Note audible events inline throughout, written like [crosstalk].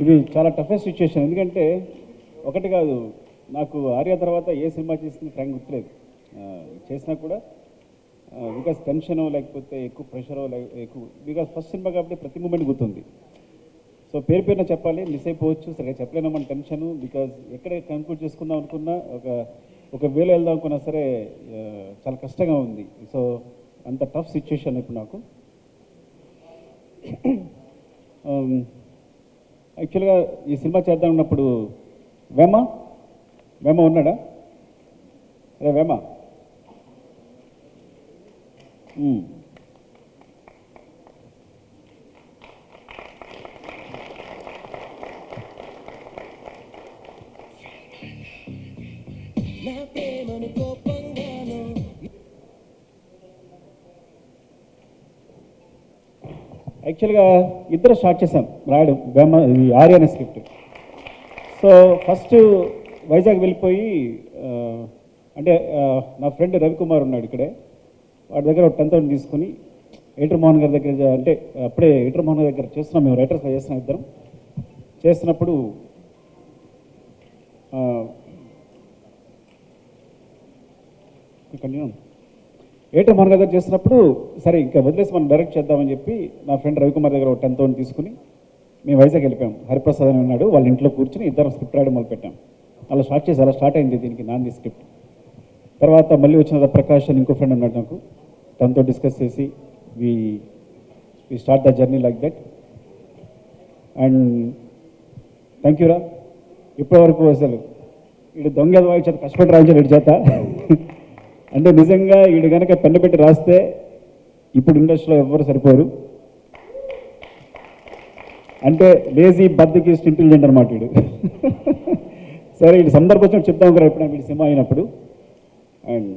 ఇది చాలా toughest situation ఎందుకంటే ఒకటి కాదు నాకు ఆర్య తర్వాత ఏ సినిమా చేసింది ఫ్రాంక్ గుర్తులేదు. చేసినా కూడా బికాస్ టెన్షన్ లేకపోతే ఎక్కువ ప్రెషర్ ఎక్కువ బికాస్ ఫస్ట్ సినిమా కాబట్టి ప్రతి మూమెంట్ గుర్తుంది. సో పేరు పేరున చెప్పాలి మిస్ అయిపోవచ్చు సరే చెప్పలేను మన టెన్షన్ బికాజ్ ఎక్కడ కన్క్లూడ్ చేసుకుందాం అనుకున్నా ఒక ఒక వేళ వెళ్దాం అనుకున్నా సరే చాలా కష్టంగా ఉంది. సో అంత టఫ్ సిచ్యుయేషన్ ఇప్పుడు నాకు. [clears throat] Um, యాక్చువల్గా ఈ సినిమా చేద్దాం ఉన్నప్పుడు వేమ? వేమ ఉన్నాడా? అరే వేమ. ఉమ్. నా ప్రేమను కోప యాక్చువల్గా ఇద్దరు స్టార్ట్ చేశాం రాయడం బ్రహ్మ ఇది స్క్రిప్ట్ సో ఫస్ట్ వైజాగ్ వెళ్ళిపోయి అంటే నా ఫ్రెండ్ రవికుమార్ ఉన్నాడు ఇక్కడే. వాడి దగ్గర ఒక టెన్ థౌసండ్ తీసుకుని ఎయిటర్ మోహన్ గారి దగ్గర అంటే అప్పుడే ఎయిటర్ మోహన్ గారి దగ్గర చేస్తున్నాం మేము రైటర్స్ చేస్తున్నాం ఇద్దరం. చేస్తున్నప్పుడు కంటిన్యూ ఏటో మన దగ్గర చేసినప్పుడు సరే ఇంకా వదిలేసి మనం డైరెక్ట్ చేద్దామని చెప్పి నా ఫ్రెండ్ రవికుమార్ దగ్గర ఒక టెన్ థౌసండ్ తీసుకుని మేము వైజాగ్ వెళ్ళిపోయాం. హరిప్రసాద్ అని ఉన్నాడు వాళ్ళ ఇంట్లో కూర్చుని ఇద్దరం స్క్రిప్ట్ రాయడం మొదలుపెట్టాం. అలా స్టార్ట్ చేసి అలా స్టార్ట్ అయింది దీనికి నాంది స్క్రిప్ట్. తర్వాత మళ్ళీ వచ్చిన ప్రకాష్ అని ఇంకో ఫ్రెండ్ ఉన్నాడు నాకు. తనతో డిస్కస్ చేసి we we start the journey like that and thank యూరా ఇప్పటివరకు అసలు ఇటు దొంగ వాయి చేత కష్టపడి రాయించాడు ఇటు చేత. అంటే నిజంగా వీడు కనుక పెన్ను పెట్టి రాస్తే ఇప్పుడు ఇండస్ట్రీలో ఎవ్వరు సరిపోరు. అంటే లేజీ బద్దకిస్ట్ ఇంటెలిజెంట్ అనమాట వీడు సరే వీడు సందర్భం వచ్చినప్పుడు చెప్తాం కదా ఎప్పుడైనా వీడి సినిమా అయినప్పుడు. అండ్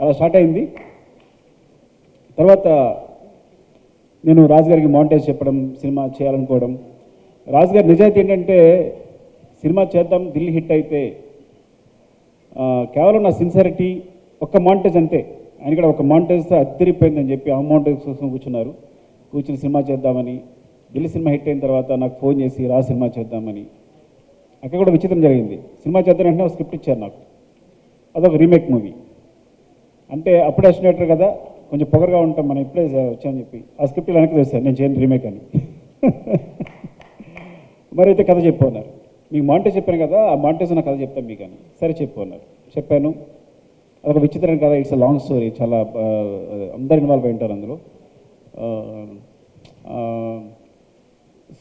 అలా స్టార్ట్ అయింది. తర్వాత నేను రాజుగారికి మౌంటేజ్ చెప్పడం సినిమా చేయాలనుకోవడం. రాజుగారి నిజాయితీ ఏంటంటే సినిమా చేద్దాం ఢిల్లీ హిట్ అయితే కేవలం నా సిన్సారిటీ ఒక్క మాంటేజ్ అంతే. ఆయన కూడా ఒక మాంటేజ్తో అద్దరిపోయిందని చెప్పి ఆ మాంటేజ్ కోసం కూర్చున్నారు. కూర్చుని సినిమా చేద్దామని ఢిల్లీ సినిమా హిట్ అయిన తర్వాత నాకు ఫోన్ చేసి రా సినిమా చేద్దామని. అక్కడ కూడా విచిత్రం జరిగింది. సినిమా చేద్దాం అంటే స్క్రిప్ట్ ఇచ్చారు నాకు. అదొక రీమేక్ మూవీ అంటే అప్పుడే వచ్చినట్టు కదా కొంచెం పొగరగా ఉంటాం మనం ఇప్పుడే వచ్చామని చెప్పి. ఆ స్క్రిప్ట్ వెనక్కి తెస్తాను నేను చేయను రీమేక్ అని. [laughs] మరి అయితే కథ చెప్పన్నారు మీకు మాంటే చెప్పాను కదా ఆ మాంటేజ్ నా కథ చెప్తాను మీకు అని. సరే చెప్పు అన్నారు. చెప్పాను. అదొక విచిత్రం కదా ఇట్స్ అ లాంగ్ స్టోరీ చాలా అందరు ఇన్వాల్వ్ అయి ఉంటారు అందులో.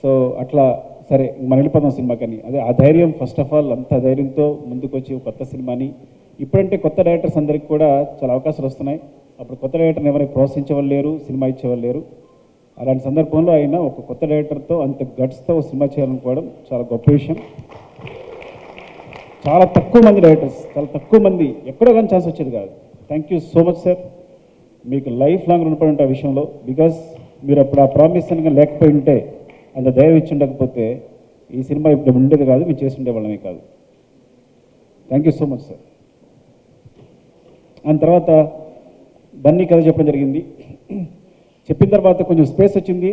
సో అట్లా సరే మనం వెళ్ళిపోదాం సినిమాకని. అదే ఆ ధైర్యం ఫస్ట్ ఆఫ్ ఆల్ అంత ధైర్యంతో ముందుకు వచ్చి కొత్త సినిమాని. ఇప్పుడంటే కొత్త డైరెక్టర్స్ అందరికి కూడా చాలా అవకాశాలు వస్తున్నాయి. అప్పుడు కొత్త డైరెక్టర్ని ఎవరైనా ప్రోత్సహించేవాళ్ళు లేరు సినిమా ఇచ్చేవాళ్ళు లేరు. అలాంటి సందర్భంలో ఆయన ఒక కొత్త డైరెక్టర్తో అంత గట్స్తో ఒక సినిమా చేయాలనుకోవడం చాలా గొప్ప విషయం. చాలా తక్కువ మంది డైరెక్టర్స్ చాలా తక్కువ మంది ఎక్కడో కానీ ఛాన్స్ వచ్చేది కాదు. Thank you so much sir మీకు లైఫ్ లాంగ్ రుణపడి ఆ విషయంలో బికాస్ మీరు అప్పుడు ఆ ప్రామిస్ కనుక లేకపోయి ఉంటే అంత ధైర్యం ఇచ్చి ఉండకపోతే ఈ సినిమా ఇప్పుడు ఉండేది కాదు మీరు చేసి ఉండేవాళ్ళమే కాదు. Thank you so much sir దాని తర్వాత బన్నీ కథ చెప్పడం జరిగింది. చెప్పిన తర్వాత కొంచెం స్పేస్ వచ్చింది.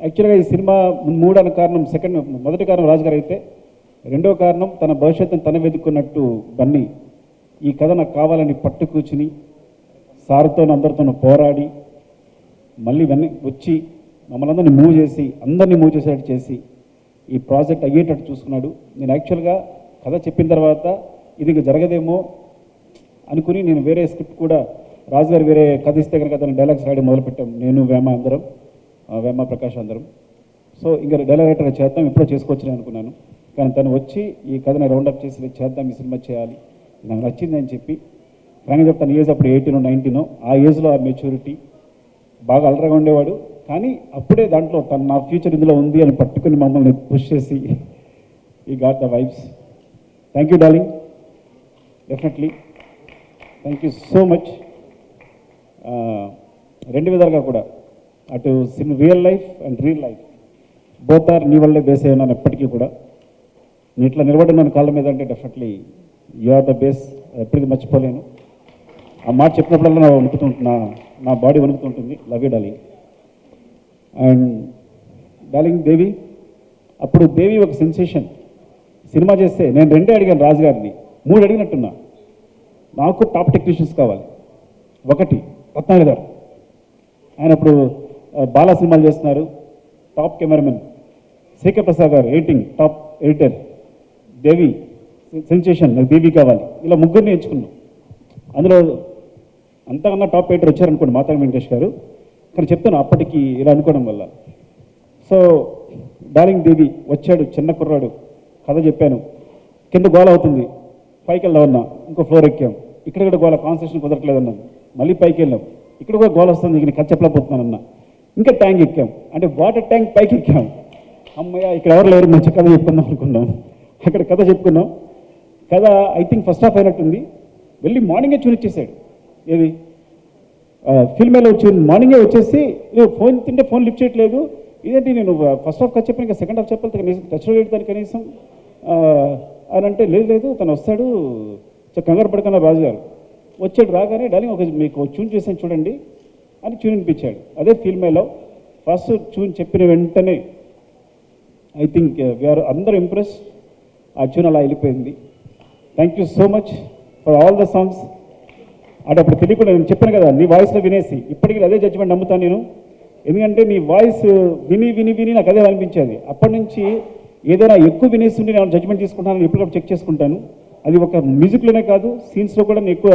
యాక్చువల్గా ఈ సినిమా మూడు అన్న కారణం సెకండ్ మొదటి కారణం రాజుగారు అయితే రెండో కారణం తన భవిష్యత్తును తన వెతుక్కున్నట్టు బన్నీ. ఈ కథ నాకు కావాలని పట్టు కూర్చుని సార్తో అందరితో పోరాడి మళ్ళీ వెన్న వచ్చి మమ్మల్ని అందరినీ మూవ్ చేసి అందరినీ మూవ్ చేసేటట్టు చేసి ఈ ప్రాజెక్ట్ అయ్యేటట్టు చూసుకున్నాడు. నేను యాక్చువల్గా కథ చెప్పిన తర్వాత ఇది జరగదేమో అనుకుని నేను వేరే స్క్రిప్ట్ కూడా రాజుగారు వేరే కథ ఇస్తే కనుక అతను డైలాగ్స్ రాయడం మొదలుపెట్టాం. నేను వేమ అందరం ఆ, వేమ ప్రకాష్ అందరం. సో ఇంకా డైలాగ్ రైటర్ చేద్దాం ఎప్పుడో చేసుకోవచ్చు అనుకున్నాను. కానీ తను వచ్చి ఈ కథని రౌండప్ చేసి చేద్దాం ఈ సినిమా చేయాలి. నాకు నచ్చింది అని చెప్పి ఫ్రాంక్గా చెప్తాను ఏజ్ అప్పుడు ఎయిటీనో నైన్టీనో ఆ ఏజ్లో ఆ మెచ్యూరిటీ బాగా అలరగా ఉండేవాడు. కానీ అప్పుడే దాంట్లో తను నా ఫ్యూచర్ ఇందులో ఉంది అని పట్టుకుని మమ్మల్ని పుష్ చేసి ఈ got the vibes thank you darling definitely thank you so much రెండు విధాలుగా కూడా. అటు sin reel life and real life. Both are నీ వల్లే బేస్ అయ్యాను ఎప్పటికీ కూడా. నేను ఇట్లా నిలబడినాను కాళ్ళ మీద అంటే definitely you are the base ఎప్పటికీ మర్చిపోలేను. ఆ మాట చెప్పినప్పుడల్లా నా వణుకుతుంటున్నా నా body వణుకుతుంటుంది love you darling and darling Devi అప్పుడు దేవి ఒక సెన్సేషన్ సినిమా చేస్తే నేను రెండే అడిగాను రాజు గారిని మూడు అడిగినట్టున్నా. నాకు టాప్ టెక్నీషియన్స్ కావాలి. ఒకటి రత్నాయుడు గారు. ఆయన ఇప్పుడు బాలా సినిమాలు చేస్తున్నారు. Top cameraman. Shekhar Prasad garu editing top editor. Devi sensation నాకు దేవి కావాలి. ఇలా ముగ్గురిని ఎంచుకున్నాం. అందులో అంతకన్నా టాప్ ఎడిటర్ వచ్చారనుకోండి మాతాడి వెంకటేష్ గారు. కానీ చెప్తాను అప్పటికి ఇలా అనుకోవడం వల్ల. సో డార్లింగ్ దేవి వచ్చాడు చిన్న కుర్రాడు. కథ చెప్పాను. కింద గోల అవుతుంది. పైకి వెళ్దామన్నా ఇంకో ఫ్లోర్ ఎక్కాం. ఇక్కడ కూడా గోల కాన్సన్ట్రేషన్ కుదరట్లేదన్నాను. మళ్ళీ పైకి వెళ్ళాం. ఇక్కడ కూడా గోల వస్తుంది ఇక్కడ కథ చెప్పలేకపోతున్నానన్నా ఇంకా ట్యాంక్ ఎక్కాం. అంటే వాటర్ ట్యాంక్ పైకి ఎక్కాం. అమ్మయ్య ఇక్కడ ఎవరు లేరు? మంచి కథ చెప్పుకుందాం అనుకున్నాం. అక్కడ కథ చెప్పుకున్నాం. కథ ఐ థింక్ ఫస్ట్ హాఫ్ అయినట్టుంది. వెళ్ళి మార్నింగే చూనిచ్చేసాడు ఏది? ఫిల్మేలో వచ్చి మార్నింగే వచ్చేసి నేను ఫోన్ తింటే ఫోన్ లిఫ్ట్ చేయట్లేదు. ఇదేంటి నేను ఫస్ట్ హాఫ్ కథ చెప్పాను ఇంకా సెకండ్ హాఫ్ చెప్పాలి కనీసం టచ్ పెడతాను కనీసం. అని అంటే లేదు లేదు తను వస్తాడు. కంగారు పడకన్నా రాజు గారు వచ్చాడు రాగానే డార్లింగ్ ఒక మీకు ట్యూన్ చేసాను చూడండి అని ట్యూన్ వినిపించాడు. అదే ఫిల్మేలో ఫస్ట్ ట్యూన్ చెప్పిన వెంటనే ఐ థింక్ uh, వీఆర్ అందరూ ఇంప్రెస్ ఆ ట్యూన్ అలా వెళ్ళిపోయింది. Thank you so much for all the songs అంటే అప్పుడు తెలియకుండా నేను చెప్పాను కదా నీ వాయిస్లో వినేసి. ఇప్పటికీ అదే జడ్జిమెంట్ నమ్ముతాను నేను. ఎందుకంటే నీ వాయిస్ విని విని విని నాకు అదే అనిపించేది. అప్పటి నుంచి ఏదైనా ఎక్కువ వినేసి ఉండి నేను జడ్జిమెంట్ తీసుకుంటాను ఎప్పటికప్పుడు చెక్ చేసుకుంటాను. అది ఒక మ్యూజిక్లోనే కాదు సీన్స్లో కూడా నేను ఎక్కువ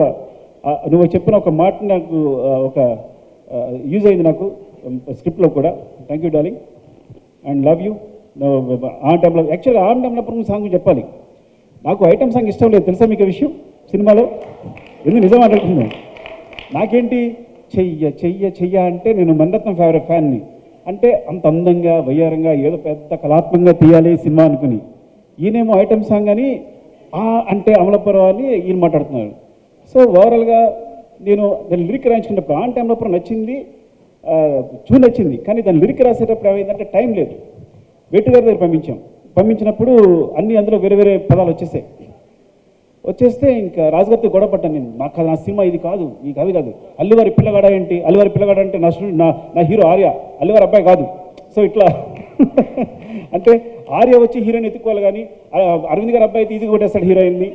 నువ్వు చెప్పిన ఒక మాట నాకు ఒక యూజ్ అయింది నాకు స్క్రిప్ట్లో కూడా. Thank you darling and love you ఆ టైంలో యాక్చువల్గా ఆ టైంలో సాంగ్ చెప్పాలి. నాకు ఐటమ్ సాంగ్ ఇష్టం లేదు. తెలుసా మీకు విషయం? సినిమాలో? ఎందుకు నిజం మాట్లాడుతున్నాను నాకేంటి? చెయ్య చెయ్య చెయ్య అంటే నేను మన్రత్నం ఫేవరెట్ ఫ్యాన్ని అంటే అంత అందంగా వయ్యారంగా ఏదో పెద్ద కళాత్మకంగా తీయాలి సినిమా అనుకుని. ఈయనేమో ఐటమ్ సాంగ్ అని ఆ అంటే అమలపురం అని ఈయన మాట్లాడుతున్నాడు. సో ఓవరాల్గా నేను దాని లిరిక్ రాయించుకున్నప్పుడు ఆన్ టైంలో నచ్చింది చూ నచ్చింది. కానీ దాని లిరిక్ రాసేటప్పుడు ఏమైందంటే టైం లేదు. వెట్టు గారి దగ్గర పంపించాం. పంపించినప్పుడు అన్ని అందులో వేరే వేరే పదాలు వచ్చేసాయి. వచ్చేస్తే ఇంకా రాజుగారితో గొడవ పడ్డాను నేను. నాకు కాదు, నా సినిమా ఇది కాదు ఈ కాదు కాదు. అల్లివారి పిల్లగాడ ఏంటి? అల్లివారి పిల్లగాడ అంటే నా స్టూడెంట్ నా నా హీరో ఆర్య. అల్లివారి అబ్బాయి కాదు. సో ఇట్లా [laughs] అంటే ఆర్య వచ్చి హీరోయిన్ ఎత్తుకోవాలి కానీ అరవింద్ గారి అబ్బాయి అయితే ఈజీగా కొట్టేస్తాడు హీరోయిన్ని.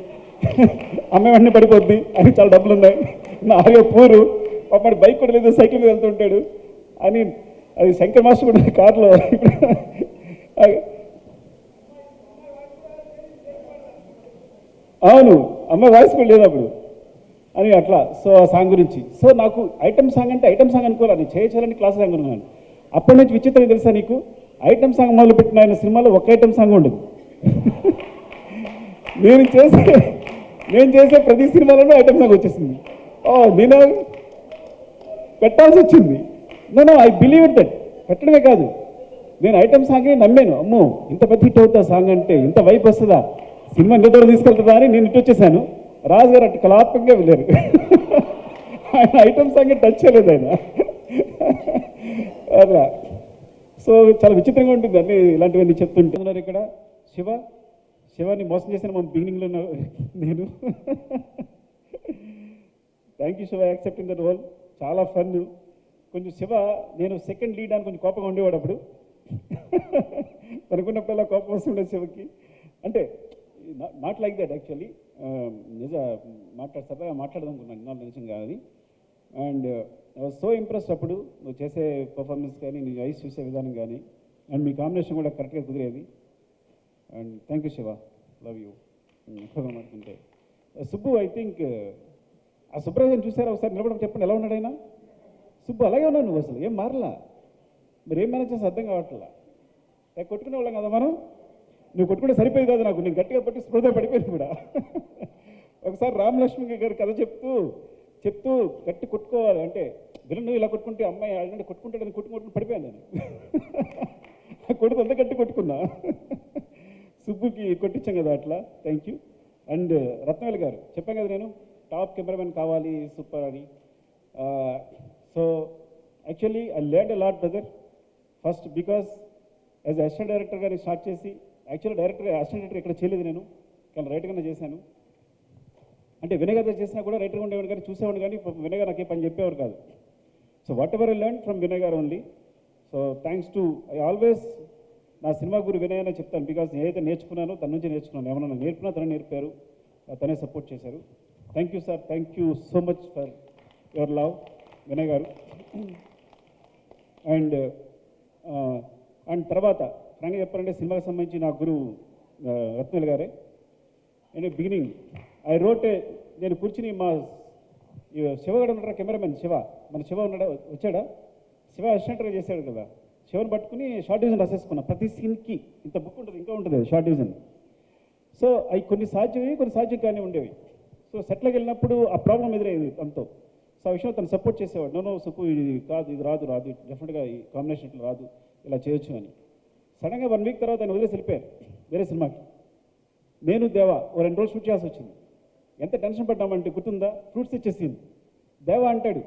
అమ్మాయి వెంటనే పడిపోద్ది అని చాలా డబ్బులు ఉన్నాయి నా ఆర్య పూరు పాపడి బైక్ కూడా లేదు సైకిల్ మీద వెళ్తుంటాడు. అని అది శంకర్ మాస్టర్ కూడా కార్లో అవును అమ్మాయి వాయిస్ కూడా లేదు అప్పుడు. అని అట్లా సో ఆ సాంగ్ గురించి. సో నాకు ఐటమ్ సాంగ్ అంటే ఐటమ్ సాంగ్ అనుకోవాలి నేను చేయాలని క్లాస్ సాంగ్ అనుకున్నాను. అప్పటి నుంచి విచిత్రం తెలుసా నీకు? ఐటమ్ సాంగ్ మొదలు పెట్టిన ఆయన సినిమాలో ఒక ఐటమ్ సాంగ్ ఉండదు. నేను చేసే నేను చేసే ప్రతి సినిమాలోనూ ఐటమ్ సాంగ్ వచ్చేసింది. నేను పెట్టాల్సి వచ్చింది. నేను ఐ బిలీవ్ దట్ పెట్టడమే కాదు. నేను ఐటమ్ సాంగ్ నమ్మాను. అమ్మో ఇంత పెద్ద హిట్ అవుతా సాంగ్ అంటే ఇంత వైపు వస్తుందా? సినిమా ఇంత దూరం తీసుకెళ్తుందా అని నేను ఇటు వచ్చేసాను. రాజు గారు అటు కళాత్మకంగా వెళ్ళారు. [laughs] ఆయన ఐటమ్ సాంగ్ టచ్ చేయలేదు ఆయన. [laughs] అట్లా. సో చాలా విచిత్రంగా ఉంటుంది అన్ని ఇలాంటివన్నీ చెప్తుంటున్నారు ఇక్కడ శివ. శివాన్ని మోసం చేసిన మన బిగినింగ్లో నేను. Thank you Shiva accepting that role చాలా ఫన్ కొంచెం శివ నేను సెకండ్ లీడ్ అని కొంచెం కోపంగా ఉండేవాడు అప్పుడు. అనుకున్నప్పుడల్లా కోపం వస్తుండే శివకి. అంటే నాట్ లైక్ దట్ యాక్చువల్లీ నిజ మాట్లాడు సరదాగా మాట్లాడదనుకున్నాను నా నిజం కాదు అండ్ సో ఇంప్రెస్డ్ uh, అప్పుడు నువ్వు చేసే పర్ఫార్మెన్స్ కానీ నీ ఐస్ చూసే విధానం కానీ అండ్ మీ కాంబినేషన్ కూడా కరెక్ట్గా కుదిరేది. And thank you Shiva love you మాట్లాడుతుంటే సుబ్బు ఐ థింక్ ఆ సుబ్రహ్మణ్యం చూసారా? ఒకసారి నిలబడం చెప్పండి. ఎలా ఉన్నాడు ఆయన? సుబ్బు అలాగే ఉన్నావు నువ్వు అసలు. ఏం మారలా? మీరు ఏం మేనేజ్ చేస్తే అర్థం కావట్లా? కొట్టుకునే వాళ్ళం కదా మనం? నువ్వు కొట్టుకుంటే సరిపోయేది కాదు నాకు. నేను గట్టిగా పట్టి స్పృహ పడిపోయింది కూడా. [laughs] ఒకసారి రామలక్ష్మి గారు కథ చెప్తూ చెప్తూ గట్టి కొట్టుకోవాలి. అంటే విలన్ ఇలా కొట్టుకుంటే అమ్మాయి అంటే కొట్టుకుంటాడని కొట్టుకుంటూ పడిపోయాను నేను. [laughs] కొడుకు అంత గట్టి కొట్టుకున్నా. ముగ్గుకి కొట్టించాం కదా అట్లా. థ్యాంక్ యూ అండ్ రత్నవేల్ గారు చెప్పాను కదా నేను టాప్ కెమెరామెన్ కావాలి సూపర్ అని. So actually I learn a lot brother first because as assistant director గారిని స్టార్ట్ చేసి యాక్చువల్లీ డైరెక్టర్ అసిస్టెంట్ డైరెక్టర్ ఇక్కడ చేయలేదు నేను కానీ రైట్గానే చేశాను. అంటే వినయ్ చేసినా కూడా రైటర్గా ఉండేవాడు కానీ చూసేవాడు కానీ పాపం వినయ్ గారు నాకు ఏ పని చెప్పేవారు కాదు. So whatever I learn from Vinay garu only so thanks to I always నా సినిమా గురు వినయన చెప్తాను. బికాస్ ఏదైతే నేర్చుకున్నానో తన నుంచి నేర్చుకున్నాను. ఏమన్నా నేర్పినా తనే నేర్పారు. తనే సపోర్ట్ చేశారు. Thank you sir thank you so much for your love Vinay garu. And and uh, తర్వాత ఫ్రాంక్గా చెప్పాలంటే సినిమాకి సంబంధించి నా గురువు రత్నల్ గారే. అండ్ బిగినింగ్ ఐ రోట్ నేను కూర్చుని మా ఈ శివగడ ఉన్నారా కెమెరామెన్ శివ. మన శివ ఉన్నాడా వచ్చాడా? శివ అసిస్టెంట్గా చేశాడు కదా. చివరి పట్టుకుని షార్ట్ డివిజన్ రాసేసుకున్నా. ప్రతి సీన్కి ఇంత బుక్ ఉంటుంది ఇంకా ఉంటుంది షార్ట్ డివిజన్. సో అవి కొన్ని సాధ్యమే కొన్ని సాధ్యం కానీ ఉండేవి. సో సెట్లోకి వెళ్ళినప్పుడు ఆ ప్రాబ్లం ఎదురయ్యేది తనతో. సో ఆ విషయం తను సపోర్ట్ చేసేవాడు. నో నో సుకు ఇది కాదు ఇది రాదు రాదు డెఫినెట్గా ఈ కాంబినేషన్ ఇట్లా రాదు ఇలా చేయొచ్చు అని. సడన్గా వన్ వీక్ తర్వాత ఆయన వదిలేసి వెళ్ళిపోయారు వేరే సినిమాకి. నేను దేవా ఓ రెండు రోజులు షూట్ చేయాల్సి వచ్చింది. ఎంత టెన్షన్ పడ్డామంటే గుర్తుందా? ఫ్రూట్స్ ఇచ్చేసింది దేవా అంటాడు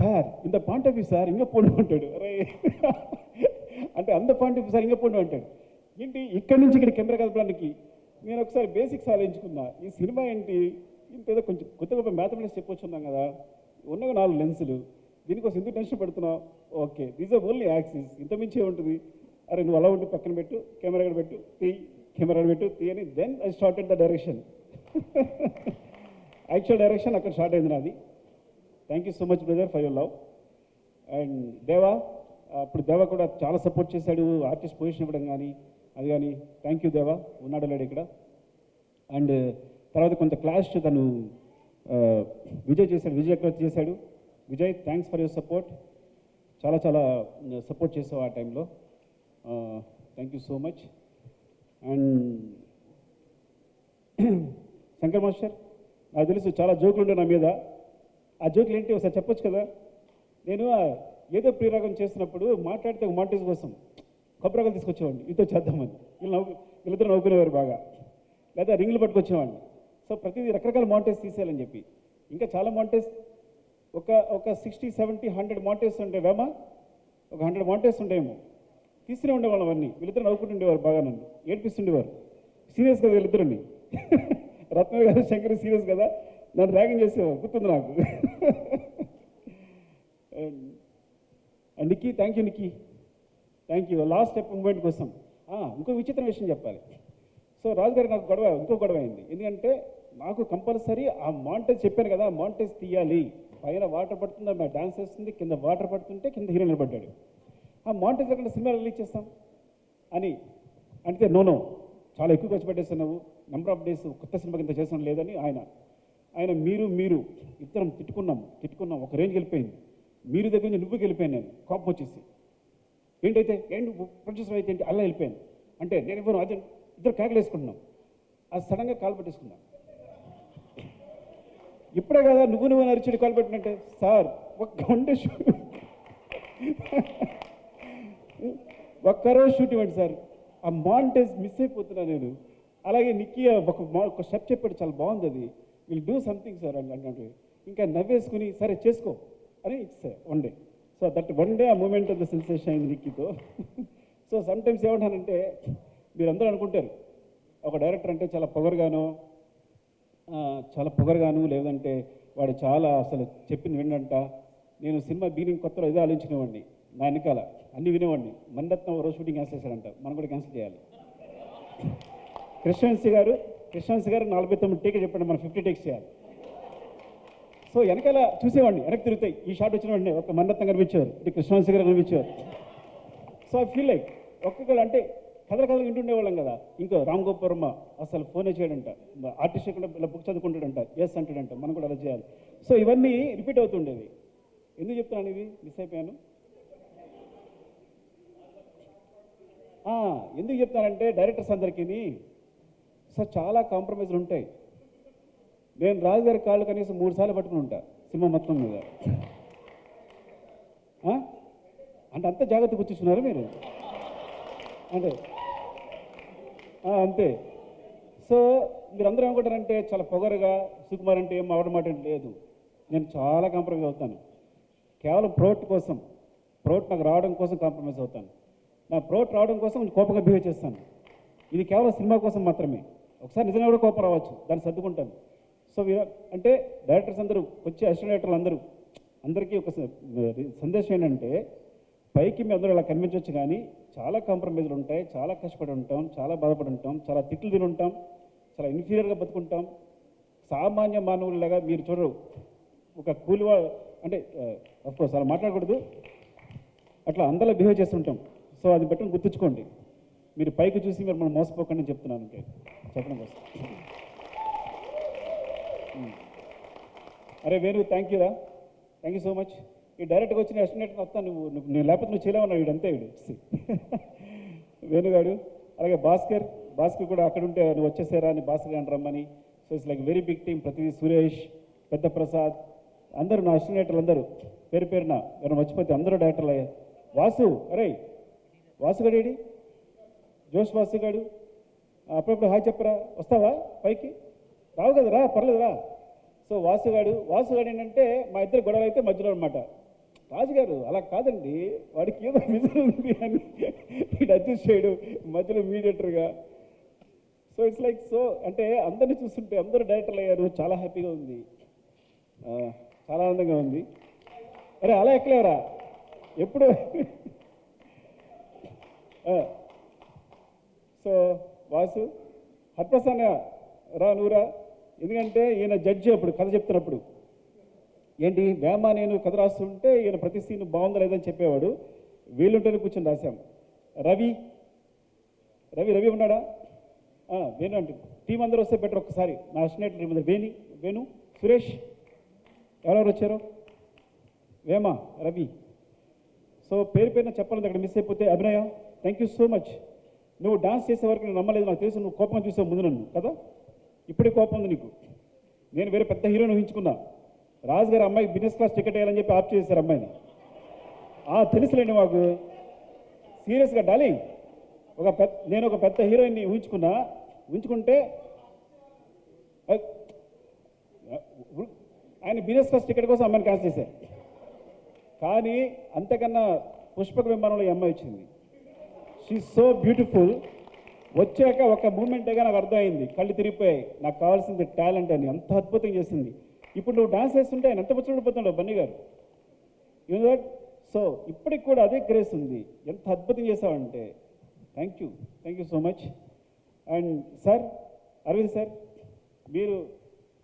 సార్ ఇంత పాయింట్ ఆఫ్ వ్యూ సార్ ఇంకా పోండి అంటాడు. అరే అంటే అంత పాయింట్ ఒకసారి ఇంకపోండి ఇంకా అంటాడు ఏంటి? ఇక్కడి నుంచి ఇక్కడ కెమెరా కదపడానికి నేను ఒకసారి బేసిక్స్ ఆలోచించుకున్నా. ఈ సినిమా ఏంటి? ఇంత ఏదో కొంచెం కొత్త గొప్ప మ్యాథమెటిక్స్ చెప్పొచ్చున్నాం కదా. ఉన్నవి నాలుగు లెన్సులు దీనికోసం ఎందుకు టెన్షన్ పెడుతున్నావు? Okay these are only axis ఇంత మించే ఉంటుంది. అరే నువ్వు అలా ఉంటే పక్కన పెట్టు కెమెరా ఇక్కడ పెట్టు తీ కెమెరా పెట్టు తీ అని then I started the direction actual direction అక్కడ స్టార్ట్ అయింది నాది. Thank you so much brother for your love and Deva అప్పుడు దేవా కూడా చాలా సపోర్ట్ చేశాడు ఆర్టిస్ట్ పొజిషన్ ఇవ్వడం కానీ అది కానీ థ్యాంక్ యూ దేవా ఉన్నాడు లేడు ఇక్కడ. అండ్ తర్వాత కొంత క్లాష్ తను విజయ్ చేశాడు విజయ్ ఎక్కడ చేశాడు? Vijay thanks for your support చాలా చాలా సపోర్ట్ చేసావు ఆ టైంలో thank you so much and Shankar master నాకు తెలుసు చాలా జోకులు ఉండే నా మీద. ఆ జోకులు ఏంటి? ఒకసారి చెప్పొచ్చు కదా? నేను ఏదో ప్రియరాగం చేసినప్పుడు మాట్లాడితే ఒక మాంటేజ్ కోసం కొబ్బరికాయలు తీసుకొచ్చేవాడిని. ఇంతో చేద్దామని. వీళ్ళు నవ్వు వీళ్ళిద్దరు నవ్వుకునేవారు బాగా. లేదా రింగులు పట్టుకొచ్చేవాడిని. సో ప్రతిదీ రకరకాల మాంటేజ్ తీసేయాలని చెప్పి. ఇంకా చాలా మాంటేజ్ ఒక ఒక సిక్స్టీ సెవెంటీ హండ్రెడ్ మాంటేజ్ ఉండేవేమా ఒక హండ్రెడ్ మాంటేజ్ ఉండేమో. తీస్తూనే ఉండేవాళ్ళం అవన్నీ. వీళ్ళిద్దరు నవ్వుకుంటుండేవారు బాగా నన్ను. ఏడ్పిస్తుండేవారు. సీరియస్ కదా వీళ్ళిద్దరిని. [laughs] రత్న గారు శంకర్ సీరియస్ కదా. నన్ను ర్యాగింగ్ చేసేవారు. గుర్తుంది నాకు. [laughs] And Nikki thank you Nikki thank you last step moment కోసం. Ah, ఇంకో విచిత్ర విషయం చెప్పాలి. సో రాజు గారికి నాకు గొడవ ఇంకో గొడవ అయింది. ఎందుకంటే నాకు కంపల్సరీ ఆ మాంటేజ్ చెప్పాను కదా మాంటేజ్ తీయాలి. పైన వాటర్ పడుతుంది ఆమె డాన్స్ చేస్తుంది కింద వాటర్ పడుతుంటే కింద హీరో నిలబడ్డాడు. ఆ మాంటేజ్ లేకుండా సినిమా రిలీజ్ చేస్తాం అని అంటే నో నో చాలా ఎక్కువ ఖర్చు పెట్టేస్తున్నావు. నెంబర్ ఆఫ్ డేస్ కొత్త సినిమా కింద చేసిన లేదని ఆయన ఆయన మీరు మీరు ఇద్దరం తిట్టుకున్నాం తిట్టుకున్నాం. ఒక రేంజ్ వెళ్ళిపోయింది. మీరు దగ్గర నుంచి నువ్వుకి వెళ్ళిపోయాను నేను. కోపం వచ్చేసి. ఏంటైతే? ఏంటి ప్రొడ్యూసర్ అయితే ఏంటి అలా వెళ్ళిపోయాను. అంటే నేను ఇవ్వను. అదే ఇద్దరు కేకలేసుకుంటున్నాం అది సడన్గా కాల్ పెట్టేసుకున్నాం. ఇప్పుడే కదా నువ్వు నువ్వు నరిచిడి కాల్ పెట్టినట్టే. సార్ ఒక్క ఉంటే షూ- ఒక్కరోజు షూట్ ఇవ్వండి సార్. ఆ మాంటేజ్ మిస్ అయిపోతున్నా నేను. అలాగే నిక్కి ఒక మా- ఒక స్టెప్ చెప్పాడు చాలా బాగుంది అది. విల్ డూ సంథింగ్ సార్ అని అంటే. ఇంకా నవ్వేసుకుని సరే చేసుకో. అరే it's one day so that one day ఆ మూమెంట్ ఆఫ్ ద సెన్సేషన్ అయింది నిక్కితో. సో సమ్టైమ్స్ ఏమంటానంటే ఏమంటానంటే మీరందరూ అనుకుంటారు ఒక డైరెక్టర్ అంటే చాలా పొగరుగాను చాలా పొగరుగాను లేదంటే వాడు చాలా అసలు చెప్పింది వినంట నేను సినిమా బీనింగ్ కొత్తలో ఇదే ఆలోచించినవాడిని నా వెనకాల అన్ని వినేవాడిని. మణరత్నం ఒక రోజు షూటింగ్ క్యాన్సిల్ చేశారంట మనం కూడా క్యాన్సిల్ చేయాలి. కృష్ణవంశీ గారు కృష్ణవంశీ గారు నలభై తొమ్మిది టేక్ చెప్పండి మనం ఫిఫ్టీ టేక్స్ చేయాలి. సో వెనకాల చూసేవాడిని వెనక్కి తిరుగుతాయి. ఈ షాట్ వచ్చిన వెంటనే ఒక మన్నత్తం కనిపించేవారు. ఇటు కృష్ణవంశీ గారు కనిపించేవారు. సో ఐ ఫీల్ లైక్ ఒక్కొక్కరు అంటే కథలు కథలు వింటుండేవాళ్ళం కదా. ఇంకా రామ్ గోపాల్ వర్మ అసలు ఫోనే చేయడంట. ఆర్టిస్ట్ కూడా ఇలా బుక్ చదువుకుంటాడంట. ఎస్ అంటాడంట. మనం కూడా అలా చేయాలి. సో ఇవన్నీ రిపీట్ అవుతుండేవి. ఎందుకు చెప్తున్నాను ఇవి? మిస్ అయిపోయాను. ఎందుకు చెప్తానంటే డైరెక్టర్స్ అందరికీ సార్ చాలా కాంప్రమైజ్లు ఉంటాయి. నేను రాజు గారి కాళ్ళు కనీసం మూడు సార్లు పట్టుకుని ఉంటా సినిమా మొత్తం మీద. అంటే అంత జాగ్రత్త కూర్చున్నారు మీరు? అంటే అంతే. సో మీరందరూ ఏమనుకుంటారంటే చాలా పొగరుగా సుకుమార్ అంటే ఏం అవడం మాట లేదు. నేను చాలా కాంప్రమైజ్ అవుతాను. కేవలం ప్రోట్ కోసం ప్రోట్ నాకు రావడం కోసం కాంప్రమైజ్ అవుతాను. నా ప్రోట్ రావడం కోసం కొంచెం కోపంగా బిహేవ్ చేస్తాను. ఇది కేవలం సినిమా కోసం మాత్రమే. ఒకసారి నిజంగా కూడా కోపం రావచ్చు. దాన్ని సర్దుకుంటాను. సో వీ- అంటే డైరెక్టర్స్ అందరూ వచ్చే అసిస్టెంట్ డైరెక్టర్లు అందరూ అందరికీ ఒక స- సందేశం ఏంటంటే పైకి మేము అందరూ ఇలా కనిపించవచ్చు కానీ చాలా కాంప్రమైజ్లు ఉంటాయి చాలా కష్టపడి ఉంటాం చాలా బాధపడి ఉంటాం చాలా తిట్లు తిని ఉంటాం చాలా ఇన్ఫీరియర్గా బతుకుంటాం. సామాన్య మానవులలాగా మీరు చూడరు. ఒక కూలివా అంటే అఫ్కోర్స్ అలా మాట్లాడకూడదు. అట్లా అందరూ బిహేవ్ చేస్తుంటాం సో అది బట్టి గుర్తుంచుకోండి. మీరు పైకి చూసి మీరు మనం మోసపోకండి చెప్తున్నాను. ఇంకే చెప్పడం కోసం అరే వేణు థ్యాంక్ యూ రా. థ్యాంక్ యూ సో మచ్ ఈ డైరెక్ట్గా వచ్చిన ఎస్టిమేట్ వస్తాను నువ్వు నువ్వు నేను లేకపోతే నువ్వు చేయలేమన్నావు వీడు అంతే వీడు. [laughs] వేణుగాడు అలాగే భాస్కర్ భాస్కర్ కూడా అక్కడ ఉంటే నువ్వు వచ్చేసారా అని భాస్కర్ అని రమ్మని. So it's like very big team ప్రతిదీ సురేష్ పెద్ద ప్రసాద్ అందరూ నా అస్టినేటర్లు అందరూ. పేరు పేరున ఎవరైనా మర్చిపోతే అందరూ డైరెక్టర్లు అయ్యారు వాసు అరే వాసుగాడేడి జోష్ వాసుగాడు అప్పుడప్పుడు హాయ్ చెప్పరా వస్తావా? పైకి? రావు కదరా పర్లేదురా. సో వాసుగాడు వాసుగాడు ఏంటంటే మా ఇద్దరు గొడవలు అయితే మధ్యలో అనమాట రాజుగారు అలా కాదండి. వాడికి ఏదో విజన్ ఉంది అని వీడు అడ్జస్ట్ చేయడు మధ్యలో మీడియేటర్గా. సో ఇట్స్ లైక్ సో అంటే అందరిని చూస్తుంటే అందరూ డైరెక్టర్లు అయ్యారు చాలా హ్యాపీగా ఉంది. చాలా ఆనందంగా ఉంది. అరే అలా ఎక్కలేవరా? ఎప్పుడు? సో వాసు హర్ప్రసన్న రా నువ్వురా. ఎందుకంటే ఈయన జడ్జి అప్పుడు కథ చెప్తున్నప్పుడు. ఏంటి వేమ నేను కథ రాస్తుంటే ఈయన ప్రతి సీన్ బాగుందా లేదని చెప్పేవాడు. వీళ్ళుంటేనే కూర్చొని రాశాం. రవి రవి రవి ఉన్నాడా? వేణు అంటే టీం అందరూ వస్తే బెటర్ ఒక్కసారి. నా అసినేట్ టీం అందరు. వేణి వేణు సురేష్ ఎవరెవరు వచ్చారు? వేమ రవి. సో పేరు పేరున చెప్పాలి అక్కడ మిస్ అయిపోతే అభినయం థ్యాంక్ యూ సో మచ్ నువ్వు డాన్స్ చేసే వరకు నేను నమ్మలేదు. నాకు తెలుసు నువ్వు కోపం చూసావు ముందు నన్ను కదా? ఇప్పుడే కోపం ఉంది నీకు. నేను వేరే పెద్ద హీరోని ఊహించుకున్నా. రాజు అమ్మాయి అమ్మాయికి బిజినెస్ క్లాస్ టికెట్ వేయాలని చెప్పి ఆప్ చేశారు అమ్మాయిని. ఆ తెలుసులేండి మాకు. సీరియస్గా డార్లింగ్ ఒక పెద్ద నేను ఒక పెద్ద హీరోయిన్ని ఊహించుకున్నా. ఊహించుకుంటే ఆయన బిజినెస్ క్లాస్ టికెట్ కోసం అమ్మాయిని క్యాన్సిల్ చేశారు. కానీ అంతకన్నా పుష్పక విమానంలో ఈ అమ్మాయి వచ్చింది. షీ సో బ్యూటిఫుల్ వచ్చాక ఒక మూమెంటేగా నాకు అర్థమైంది. కళ్ళు తిరిగిపోయాయి. నాకు కావాల్సింది టాలెంట్ అని. ఎంత అద్భుతం చేసింది. ఇప్పుడు నువ్వు డాన్స్ చేస్తుంటే ఆయన ఎంత ముచ్చడిపోతున్నావు బన్నీ గారు. యూ దట్ సో ఇప్పటికి కూడా అదే క్రేజ్ ఉంది. ఎంత అద్భుతం చేసావంటే. Thank you thank you so much and sir Arvind sir మీరు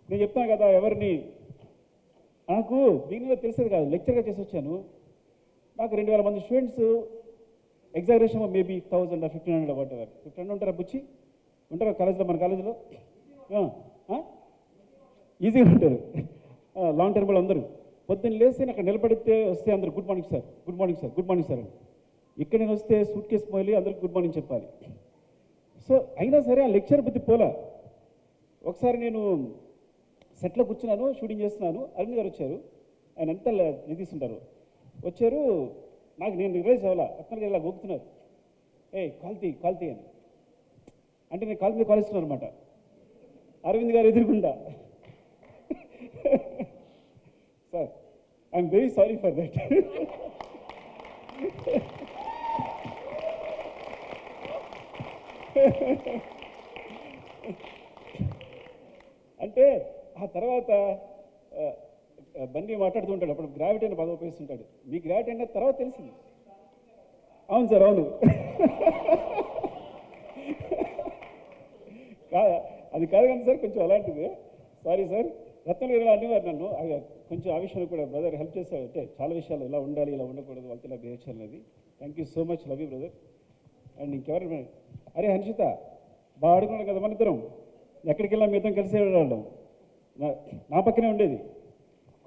నేను చెప్తాను కదా ఎవరిని? నాకు దీనిలో తెలిసేది కాదు. లెక్చర్గా చేసి వచ్చాను. నాకు రెండు వేల మంది students exaggeration maybe thousand fifteen hundred whatever fifteen hundred ఉంటారా బుచ్చి? ఉంటారా కాలేజ్లో మన కాలేజీలో ఈజీగా ఉంటారు. లాంగ్ టర్మ్ వాళ్ళు అందరూ. పొద్దున్న లేస్తే నేను అక్కడ నిలబడితే వస్తే అందరు good morning sir good morning sir good morning sir అని. ఇక్కడ నేను వస్తే సూట్ కేసు పోయి అందరికి గుడ్ మార్నింగ్ చెప్పాలి. సో అయినా సరే ఆ లెక్చర్ బుద్ధి పోలా. ఒకసారి నేను సెట్లో కూర్చున్నాను షూటింగ్ చేస్తున్నాను. అరుణ్ గారు వచ్చారు. ఆయన ఎంత ఇది వచ్చారు నాకు నేను రిలైజ్ అవ్వాలా? అతను ఇలా గొప్పుతున్నారు ఏ కాల్తీ కాల్తీ అని. అంటే నేను కాల్ మీద కాలుస్తున్నాను అనమాట అరవింద్ గారు ఎదురుకుండా sir I'm very sorry for that అంటే ఆ తర్వాత బండి మాట్లాడుతూ ఉంటాడు. అప్పుడు గ్రావిటీ అని పదవి ఉపయోగిస్తుంటాడు. మీ గ్రావిటీ అంటే తర్వాత తెలిసింది. అవును సార్ అవును. కా- అది కాదు కానీ సార్ కొంచెం అలాంటిది. Sorry sir. రత్నం ఇలా అనేవారు నన్ను. కొంచెం ఆ విషయంలో కూడా బ్రదర్ హెల్ప్ చేశారు. అంటే చాలా విషయాలు ఇలా ఉండాలి ఇలా ఉండకూడదు వాళ్ళతో ఇలా బిహేవ్ చేయాలనేది thank you so much love you brother and ఇంకెవరు? అరే హర్షిత. బాగా ఆడుకున్నాడు కదా మన ఇద్దరం ఎక్కడికి వెళ్ళాం మీ ఇద్దరం కలిసి వెళ్ళడం నా- నా పక్కనే ఉండేది.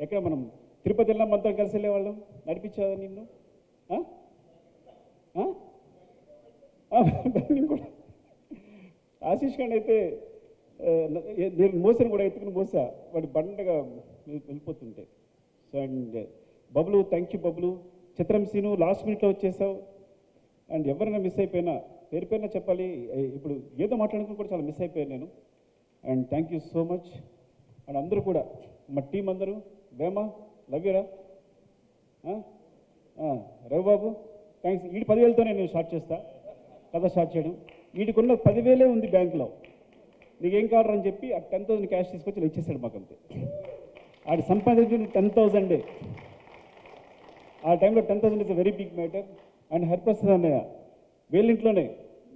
ఎక్కడ మనం తిరుపతి వెళ్ళాం కలిసి వెళ్ళేవాళ్ళం? నడిపించావా నిన్ను? కూడా. ఆశీష్ ఖాన్ అయితే నేను మోసాను కూడా ఎత్తుకుని మోసా. వాడి బండగా వెళ్ళిపోతుంటే. So and Bablu thank you Bablu. Chitram Seenu last మినిట్లో వచ్చేసావు. అండ్ ఎవరైనా మిస్ అయిపోయినా పేరు పేరున చెప్పాలి. ఇప్పుడు ఏదో మాట్లాడుకుని కూడా చాలా మిస్ అయిపోయాను నేను. And thank you so much and అందరూ కూడా మా టీం అందరూ వేమా లవ్యరా రవి రవిబాబు థ్యాంక్స్ వీడి పదివేలతోనే నేను స్టార్ట్ చేస్తా కథ స్టార్ట్ చేయడం. వీటికున్న పదివేలే ఉంది బ్యాంకులో. నీకేం కావాలి అని చెప్పి ఆ టెన్ థౌసండ్ క్యాష్ తీసుకొచ్చి ఇచ్చేసాడు మాకు అంతే. ఆడి సంపాదించిన టెన్ థౌజండే ఆ టైంలో ten thousand is very big matter. And Hariprasad అన్నయ్య వీళ్ళ ఇంట్లోనే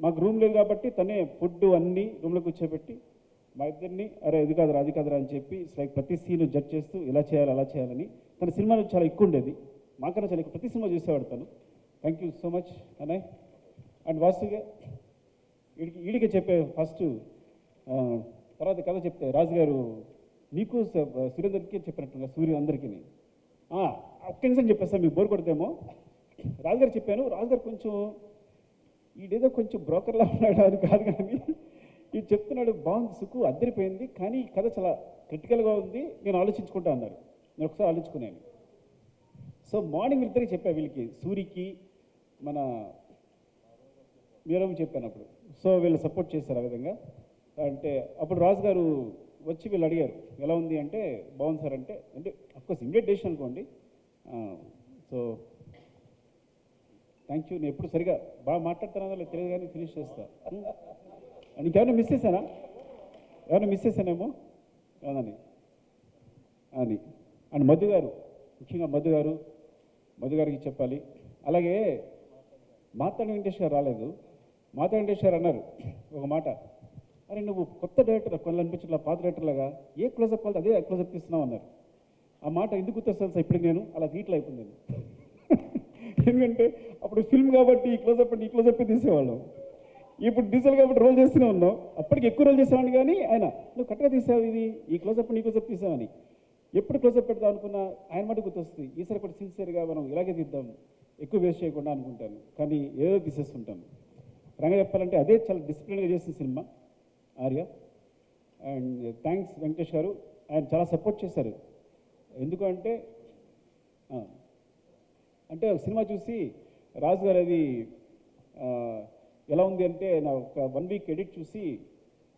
మాకు రూమ్ లేదు కాబట్టి తనే ఫుడ్ అన్నీ రూమ్లో కూర్చోబెట్టి మా ఇద్దరిని అరే ఇది కాదురా అది కాదురా అని చెప్పి లైక్ ప్రతి సీన్ జడ్జ్ చేస్తూ ఇలా చేయాలి అలా చేయాలని. తన సినిమాలు చాలా ఎక్కువ ఉండేది. మాకన్నా చాలా ఎక్కువ ప్రతి సినిమా చూసేవాడు తను. థ్యాంక్ యూ సో మచ్ అన్నయ్య. అండ్ వాస్తుగా వీడికి వీడికి చెప్పే ఫస్ట్ తర్వాత కథ చెప్తే రాజు గారు నీకు సురేందర్కి చెప్పినట్టుగా సూర్యు అందరికీ ఒక్క నిమిషం చెప్పేస్తాను మీకు బోర్ కొడతామో. రాజుగారు చెప్పాను రాజుగారు కొంచెం ఈడేదో కొంచెం బ్రోకర్లా ఉన్నాడు అని కాదు కానీ ఇది చెప్తున్నాడు బాగుంది సుక్కు అద్దరిపోయింది కానీ ఈ కథ చాలా క్రిటికల్గా ఉంది. నేను ఆలోచించుకుంటా అన్నారు. నేను ఒకసారి ఆలోచించుకున్నాను. సో మార్నింగ్ వీళ్ళిద్దరికి చెప్పా వీళ్ళకి సూరికి మన మీరవి చెప్పాను అప్పుడు. సో వీళ్ళు సపోర్ట్ చేశారు ఆ విధంగా. అంటే అప్పుడు రాజు గారు వచ్చి వీళ్ళు అడిగారు ఎలా ఉంది అంటే బాగుంది సార్ అంటే అంటే అఫ్కోర్స్ ఇమ్మీడియట్ డేషన్ అనుకోండి. సో థ్యాంక్ యూ నేను ఎప్పుడు సరిగా బాగా మాట్లాడుతున్నానో తెలియదు కానీ ఫినిష్ చేస్తాను ఇంకెవరిని మిస్ చేశానా ఎవరిని మిస్ చేశానేమో కాదని. అని. అండ్ మధు గారు ముఖ్యంగా మధు గారు మధు గారికి చెప్పాలి. అలాగే మాతాడు వెంకటేశ్వర రాలేదు. మాతా వెంకటేశ్వర అన్నారు ఒక మాట. అరే నువ్వు కొత్త డైరెక్టర్ కొన్ని అనిపించట్లా పాత డైరెక్టర్లాగా ఏ క్లోజప్ కావాలి అదే క్లోజప్ తీస్తున్నావు అన్నారు. ఆ మాట ఎందుకు గుర్తొస్తుంది సార్ ఇప్పటికి నేను? అలా వీటిలో అయిపోయింది. [laughs] ఎందుకంటే అప్పుడు ఫిల్మ్ కాబట్టి ఈ క్లోజప్ అంటే ఈ క్లోజప్ తీసేవాళ్ళం. ఇప్పుడు డీజిల్ కాబట్టి రోల్ చేస్తూనే ఉన్నావు. అప్పటికి ఎక్కువ రోల్ చేసామని కానీ ఆయన నువ్వు కట్టగా తీసావు ఇది. ఈ క్లోజప్ నీ క్లోజప్ తీసావని. ఎప్పుడు క్లోజప్ పెడదాం అనుకున్నా ఆయన మాట గుర్తొస్తుంది. ఈసారి కూడా సిన్సియర్గా మనం ఇలాగే తీద్దాం. ఎక్కువ వేస్ట్ చేయకుండా అనుకుంటాను. కానీ ఏదో తీసేస్తుంటాను. రంగ చెప్పాలంటే అదే చాలా డిసిప్లిన్గా చేసిన cinema Arya. And thanks Venkatesh గారు. ఆయన చాలా సపోర్ట్ చేశారు. ఎందుకు అంటే అంటే సినిమా చూసి రాజు గారు అది ఎలా ఉంది అంటే నా ఒక వన్ వీక్ ఎడిట్ చూసి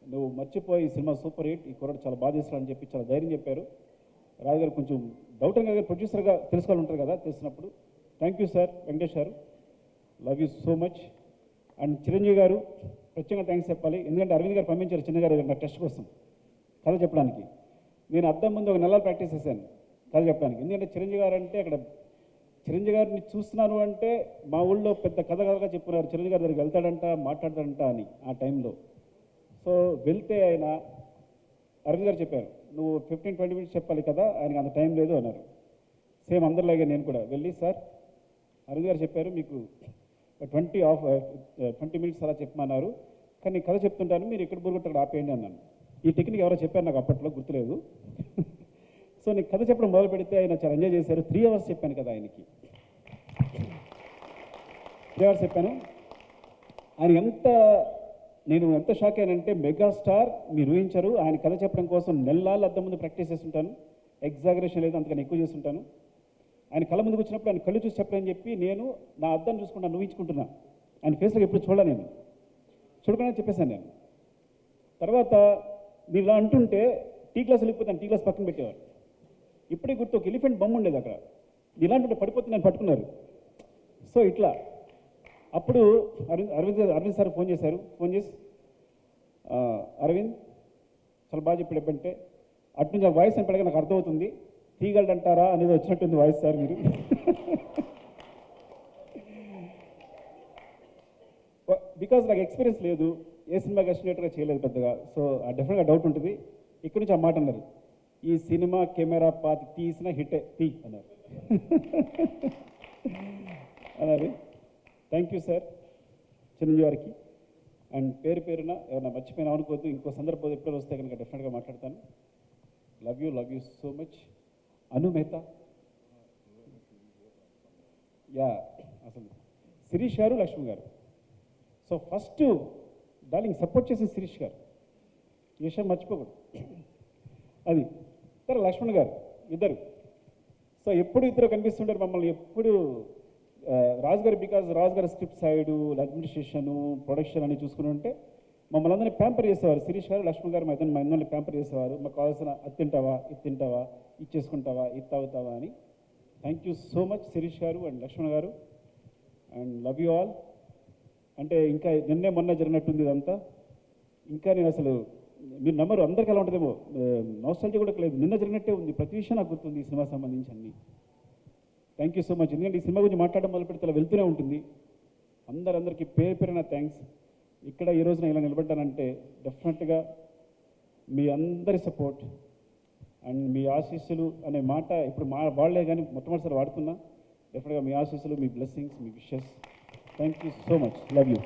నువ్వు మర్చిపోయి సినిమా సూపర్ హిట్ ఈ కుర్రాడు చాలా బాగా అని చెప్పి చాలా ధైర్యం చెప్పారు. రాజు గారు కొంచెం డౌట్ గారు ప్రొడ్యూసర్గా తెలుసుకోవాలి ఉంటారు కదా తెలిసినప్పుడు థ్యాంక్ యూ సార్ వెంకటేష్ గారు love you so much and Chiranjeevi గారు ప్రత్యేకంగా థ్యాంక్స్ చెప్పాలి. ఎందుకంటే అరవింద్ గారు పంపించారు చిన్నగారు నా టెస్ట్ కోసం. కథ చెప్పడానికి. నేను అద్దం ముందు ఒక నెలలు ప్రాక్టీస్ చేశాను కథ చెప్పడానికి. ఎందుకంటే చిరంజీవి గారు అంటే అక్కడ చిరంజీవి గారిని చూస్తున్నాను అంటే మా ఊళ్ళో పెద్ద కథ కథగా చెప్పినారు చిరంజీవి గారి దగ్గరికి వెళ్తాడంట మాట్లాడతాడంట అని ఆ టైంలో. సో వెళ్తే ఆయన అరవింద్ గారు చెప్పారు నువ్వు ఫిఫ్టీన్ ట్వంటీ మినిట్స్ చెప్పాలి కదా ఆయనకి అంత టైం లేదు అన్నారు. సేమ్ అందరిలాగే నేను కూడా వెళ్ళి సార్ అరవింద్ గారు చెప్పారు మీకు ట్వంటీ ఆఫ్ ట్వంటీ మినిట్స్ అలా చెప్పమన్నారు. కానీ కథ చెప్తుంటాను మీరు ఎక్కడ బురుగుంటారు ఆపేయండి అన్నాను. ఈ టెక్నిక్ ఎవరో చెప్పారు నాకు అప్పట్లో గుర్తులేదు. సో నేను కథ చెప్పడం మొదలు పెడితే ఆయన చాలా ఎంజాయ్ చేశారు. త్రీ అవర్స్ చెప్పాను కదా ఆయనకి. త్రీ అవర్స్ చెప్పాను. ఆయన ఎంత నేను ఎంత షాక్ అయ్యానంటే మెగాస్టార్ మీరు ఊహించరు. ఆయన కథ చెప్పడం కోసం నెల్లాళ్ళు అద్దం ముందు ప్రాక్టీస్ చేస్తుంటాను. ఎగ్జాగరేషన్ లేదు అంతకన్నా ఎక్కువ చేస్తుంటాను. ఆయన కళ్ళ ముందుకు వచ్చినప్పుడు ఆయన కళ్ళు చూసి చెప్పడని చెప్పి నేను నా అద్దం చూసుకుంటాను ఊహించుకుంటున్నా. ఆయన ఫేస్లో ఎప్పుడు చూడలే నేను. చూడకుండా చెప్పేశాను నేను. తర్వాత మీరు ఇలా అంటుంటే టీ గ్లాస్ వెళ్ళిపోతాను టీ గ్లాస్ పక్కన పెట్టేవారు. ఇప్పుడే గుర్తు ఒక ఎలిఫెంట్ బొమ్మ ఉండేది అక్కడ. ఇలాంటి పడిపోతే నేను పట్టుకున్నారు. సో ఇట్లా. అప్పుడు అరవింద్ అరవింద్ అరవింద్ సార్ ఫోన్ చేశారు. ఫోన్ చేసి అరవింద్ చాలా బాగా చెప్పాడు ఎప్పుడంటే అటు నుంచి ఆ వాయిస్ అని పడగా నాకు అర్థమవుతుంది. తీగలడంటారా అనేది వచ్చినట్టుంది వాయిస్ సార్ మీరు. [laughs] బికాజ్ నాకు ఎక్స్పీరియన్స్ లేదు. ఏ సినిమాకి ఎస్టిమేట్గా చేయలేదు పెద్దగా. సో డెఫినెట్గా డౌట్ ఉంటుంది. ఇక్కడి నుంచి ఆ మాట అన్నారు. ఈ సినిమా కెమెరా పాతి తీసిన హిట్. తీ అన్నారు. [laughs] అన్నారు. థ్యాంక్ యూ సార్ చిరంజీవి గారికి. అండ్ పేరు పేరున ఎవరైనా మర్చిపోయినా అనుకోవద్దు. ఇంకో సందర్భం ఎప్పుడైనా వస్తే కనుక డెఫినెట్గా మాట్లాడతాను. Love you love you so much Anu Mehta. Yeah అసలు. శిరీష్ గారు లక్ష్మి గారు. సో ఫస్ట్ డార్లింగ్ సపోర్ట్ చేసిన శిరీష్ గారు. ఈ విషయం మర్చిపోకూడదు. అది. తర్వాత లక్ష్మణ్ గారు ఇద్దరు. సో ఎప్పుడు ఇద్దరు కనిపిస్తుంటారు మమ్మల్ని. ఎప్పుడు రాజుగారు రాజు గారు బికాజ్ రాజుగారి స్క్రిప్ట్ సైడ్ అడ్మినిస్ట్రేషను ప్రొడక్షన్ అని చూసుకుని ఉంటే మమ్మల్ని అందరినీ ప్యాంపర్ చేసేవారు. శిరీష్ గారు లక్ష్మణ్ గారు మా మా అందరిని ప్యాంపర్ చేసేవారు. మాకు కావాల్సిన అది తింటావా ఇది తింటావా ఇది చేసుకుంటావా ఇది తాగుతావా అని. Thank you so much Shirish గారు అండ్ లక్ష్మణ్ గారు. And love you all. అంటే ఇంకా నిన్నే మొన్న జరిగినట్టుంది ఇదంతా. ఇంకా నేను అసలు మీరు నమ్మరు అందరికీ ఎలా ఉంటుందేమో. నోస్టాలజీ కూడా లేదు నిన్న జరిగినట్టే ఉంది. ప్రతి విషయం నాకు గుర్తుంది ఈ సినిమా సంబంధించి అన్ని. థ్యాంక్ యూ సో మచ్ ఎందుకంటే ఈ సినిమా గురించి మాట్లాడడం మొదలు పెడితే అలా వెళ్తూనే ఉంటుంది. అందరందరికీ పేరు పేరున థ్యాంక్స్ ఇక్కడ ఈ రోజున ఇలా నిలబడ్డానంటే డెఫినెట్గా మీ అందరి సపోర్ట్ అండ్ మీ ఆశీస్సులు అనే మాట ఇప్పుడు మా వాళ్ళే కానీ మొట్టమొదటిసారి వాడుతున్నా. డెఫినెట్గా మీ ఆశీస్సులు మీ blessings me wishes thank you so much love you